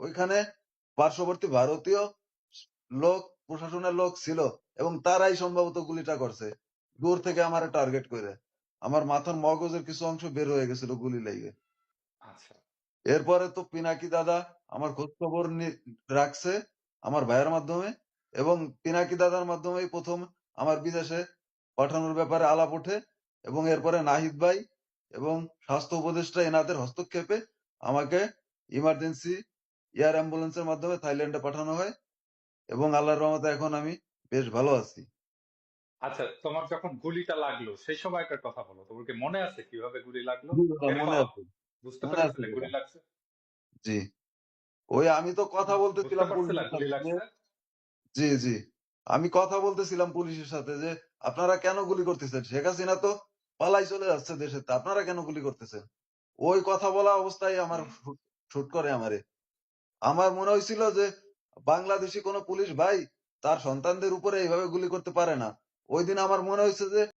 ওইখানে পার্শ্ববর্তী ভারতীয় লোক প্রশাসনের লোক ছিল এবং তারাই সম্ভবত গুলিটা করছে। দূর থেকে আমার টার্গেট করে। আমার মাথার মগজের কিছু অংশ বের হয়ে গেছিল গুলি লেগে। আচ্ছা। এরপরে তো পিনাকি দাদা আমার খোঁজ খবর রাখছে আমার ভাইয়ের মাধ্যমে এবং পিনাকি দাদার মাধ্যমেই প্রথম আমার বিদেশে পাঠানোর ব্যাপারে আলাপ ওঠে এবং এরপরে নাহিদ ভাই এবং স্বাস্থ্য উপদেষ্টা এনাদের হস্তক্ষেপে আমাকে ইমার্জেন্সি এয়ার অ্যাম্বুলেন্সের মাধ্যমে থাইল্যান্ডে পাঠানো হয় এবং আল্লাহর রহমতে এখন আমি বেশ ভালো আছি। আচ্ছা তোমার যখন গুলিটা লাগল সেই সময়কার কথা বলো। তোমার কি মনে আছে কীভাবে গুলি লাগল? মনে আছে। বুঝতে পেরেছিলে গুলি লাগছে? জি। ওই আমি তো কথা বলতেছিলাম জি জি। আমি কথা বলতেছিলাম পুলিশের সাথে যে আপনারা কেন গুলি করতেছেন? শেখ হাসিনা তো পালাই চলে যাচ্ছে দেশে আপনারা কেন গুলি করতেছেন? ওই কথা বলা অবস্থায় আমার শুট করে আমারে। আমার মনে হয়েছিল যে বাংলাদেশি কোনো পুলিশ ভাই তার সন্তানদের উপরে এইভাবে গুলি করতে পারে না। ওইদিন আমার মনে হয়েছে যে